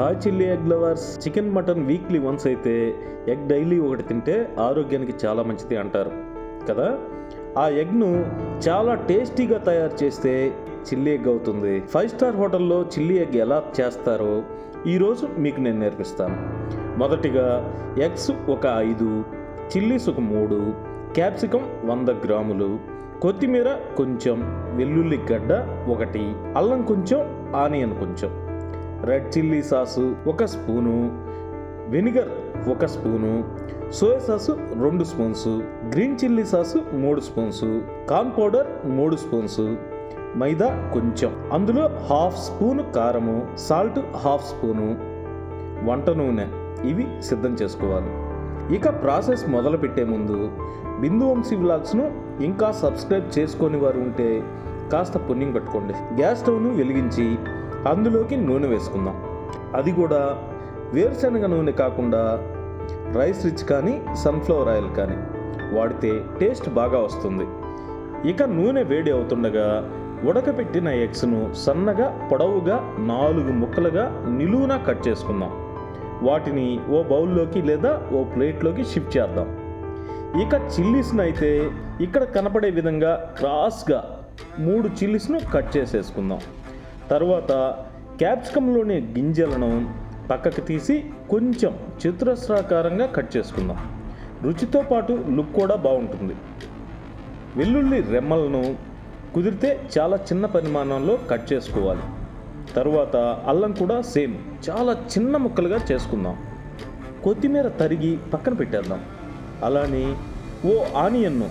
Hi chilli egg lovers. Chicken mutton weekly once అయితే egg daily ఒకటి తింటే ఆరోగ్యానికి చాలా మంచిది అంటారు కదా? ఆ ఎగ్ను చాలా టేస్టీగా తయారు చేస్తే చిల్లీ ఎగ్ అవుతుంది. ఫైవ్ స్టార్ హోటల్లో చిల్లీ ఎగ్ ఎలా చేస్తారో ఈరోజు మీకు నేను నేర్పిస్తాను. మొదటిగా ఎగ్స్ ఒక ఐదు చిల్లీస్ ఒక మూడు క్యాప్సికం వంద గ్రాములు కొత్తిమీర కొంచెం వెల్లుల్లి గడ్డ ఒకటి అల్లం కొంచెం ఆనియన్ కొంచెం. రెడ్ చిల్లీ సాసు ఒక స్పూను వెనిగర్ ఒక స్పూను సోయా సాసు రెండు స్పూన్స్ గ్రీన్ చిల్లీ సాసు మూడు స్పూన్స్ కార్న్ పౌడర్ మూడు స్పూన్స్ మైదా కొంచెం. అందులో హాఫ్ స్పూను కారము సాల్ట్ హాఫ్ స్పూను వంట నూనె. ఇవి సిద్ధం చేసుకోవాలి. ఇక ప్రాసెస్ మొదలుపెట్టే ముందు బిందు వంశీ వ్లాగ్స్ను ఇంకా సబ్స్క్రైబ్ చేసుకొని వారు ఉంటే కాస్త పుణ్యం పెట్టుకోండి. గ్యాస్ స్టవ్ను వెలిగించి అందులోకి నూనె వేసుకుందాం. అది కూడా వేరుశనగ నూనె కాకుండా రైస్ రిచ్ కానీ సన్ఫ్లవర్ ఆయిల్ కానీ వాడితే టేస్ట్ బాగా వస్తుంది. ఇక నూనె వేడి అవుతుండగా ఉడకపెట్టిన ఎగ్స్ను సన్నగా పొడవుగా నాలుగు ముక్కలుగా నిలువున కట్ చేసుకుందాం. వాటిని ఓ బౌల్లోకి లేదా ఓ ప్లేట్లోకి షిఫ్ట్ చేద్దాం. ఇక చిల్లీస్ను అయితే ఇక్కడ కనపడే విధంగా క్రాస్గా మూడు చిల్లీస్ను కట్ చేసేసుకుందాం. తర్వాత క్యాప్సికంలోని గింజలను పక్కకు తీసి కొంచెం చతురస్రాకారంగా కట్ చేసుకుందాం. రుచితో పాటు లుక్ కూడా బాగుంటుంది. వెల్లుల్లి రెమ్మలను కుదిరితే చాలా చిన్న పరిమాణంలో కట్ చేసుకోవాలి. తరువాత అల్లం కూడా సేమ్ చాలా చిన్న ముక్కలుగా చేసుకుందాం. కొత్తిమీర తరిగి పక్కన పెట్టేద్దాం. అలానే ఓ ఆనియన్ను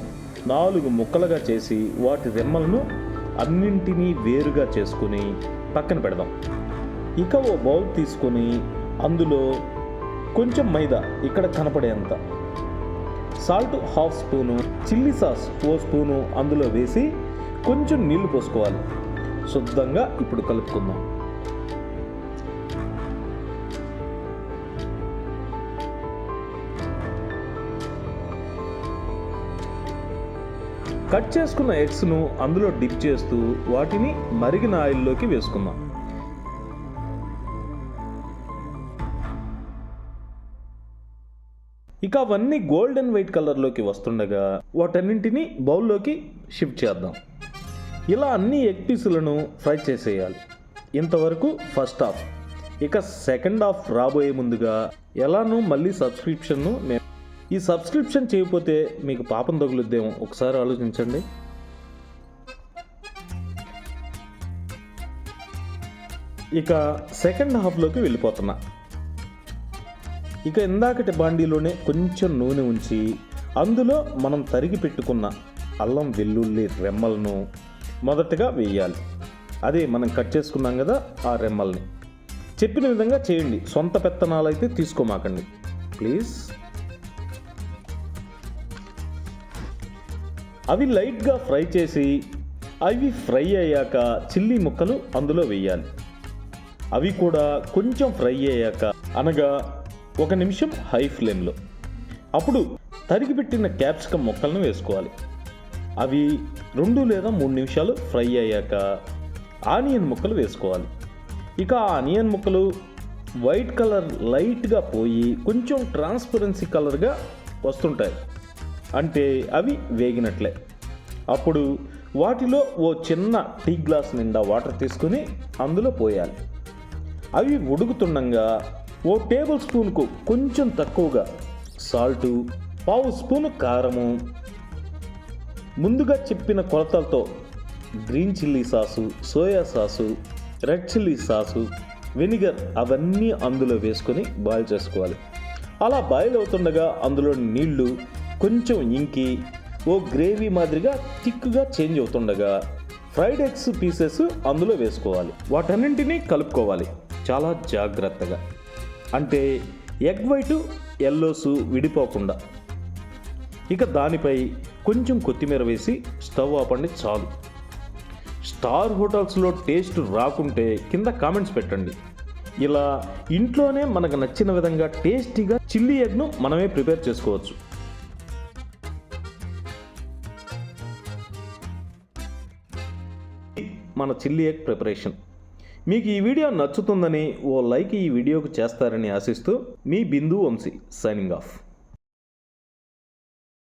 నాలుగు ముక్కలుగా చేసి వాటి రెమ్మలను అన్నింటినీ వేరుగా చేసుకుని పక్కన పెడదాం. ఇక ఓ బౌల్ తీసుకొని అందులో కొంచెం మైదా ఇక్కడ కనపడేంత. Salt half spoon chilli sauce ఓ స్పూను అందులో వేసి కొంచెం నీళ్ళు పోసుకోవాలి. శుద్ధంగా ఇప్పుడు కలుపుకుందాం. కట్ చేసుకున్న ఎగ్స్ను అందులో డిప్ చేస్తూ వాటిని మరిగిన ఆయిల్లోకి వేసుకుందాం. ఇక అవన్నీ గోల్డెన్ వైట్ కలర్లోకి వస్తుండగా వాటన్నింటిని బౌల్లోకి షిఫ్ట్ చేద్దాం. ఇలా అన్ని ఎగ్ పీసులను ఫ్రై చేసేయాలి. ఇంతవరకు ఫస్ట్ హాఫ్. ఇక సెకండ్ హాఫ్ రాబోయే ముందుగా ఎలానో మళ్ళీ సబ్స్క్రిప్షన్ను నేను ఈ సబ్స్క్రిప్షన్ చేయకపోతే మీకు పాపం తగులుద్దేమో. ఒకసారి ఆలోచించండి. ఇక సెకండ్ హాఫ్లోకి వెళ్ళిపోతున్నా. ఇక ఇందాకటి బాండీలోనే కొంచెం నూనె ఉంచి అందులో మనం తరిగి పెట్టుకున్న అల్లం వెల్లుల్లి రెమ్మలను మొదటగా వేయాలి. అదే మనం కట్ చేసుకున్నాం కదా ఆ రెమ్మల్ని. చెప్పిన విధంగా చేయండి. సొంత పెత్తనాలు అయితే తీసుకోమాకండి. ప్లీజ్. అవి లైట్గా ఫ్రై చేసి అవి ఫ్రై అయ్యాక చిల్లీ ముక్కలు అందులో వేయాలి. అవి కూడా కొంచెం ఫ్రై అయ్యాక అనగా ఒక నిమిషం హై ఫ్లేమ్లో. అప్పుడు తరిగిపెట్టిన క్యాప్సికమ్ ముక్కలను వేసుకోవాలి. అవి రెండు లేదా మూడు నిమిషాలు ఫ్రై అయ్యాక ఆనియన్ ముక్కలు వేసుకోవాలి. ఇక ఆ ఆనియన్ ముక్కలు వైట్ కలర్ లైట్గా పోయి కొంచెం ట్రాన్స్పరెన్సీ కలర్గా వస్తుంటాయి. అంటే అవి వేగినట్లే. అప్పుడు వాటిలో ఓ చిన్న టీ గ్లాస్ నిండా వాటర్ తీసుకుని అందులో పోయాలి. అవి ఉడుకుతుండగా ఓ టేబుల్ స్పూన్కు కొంచెం తక్కువగా సాల్టు పావు స్పూను కారము ముందుగా చెప్పిన కొలతలతో green chilli sauce soya sauce red chilli sauce vinegar అవన్నీ అందులో వేసుకొని బాయిల్ చేసుకోవాలి. అలా బాయిల్ అవుతుండగా అందులో నీళ్ళు కొంచెం ఇంకి ఓ గ్రేవీ మాదిరిగా థిక్గా చేంజ్ అవుతుండగా ఫ్రైడ్ ఎగ్స్ పీసెస్ అందులో వేసుకోవాలి. వాటన్నింటినీ కలుపుకోవాలి. చాలా జాగ్రత్తగా. అంటే ఎగ్ వైటు ఎల్లోసు విడిపోకుండా. ఇక దానిపై కొంచెం కొత్తిమీర వేసి స్టవ్ ఆపండి చాలు. స్టార్ హోటల్స్లో టేస్ట్ రాకుంటే కింద కామెంట్స్ పెట్టండి. ఇలా ఇంట్లోనే మనకు నచ్చిన విధంగా టేస్టీగా చిల్లీ ఎగ్ను మనమే ప్రిపేర్ చేసుకోవచ్చు. మన చిల్లీ ఎగ్ ప్రిపరేషన్. మీకు ఈ వీడియో నచ్చుతుందని ఓ లైక్ ఈ వీడియోకు చేస్తారని ఆశిస్తూ మీ బిందు వంశీ సైనింగ్ ఆఫ్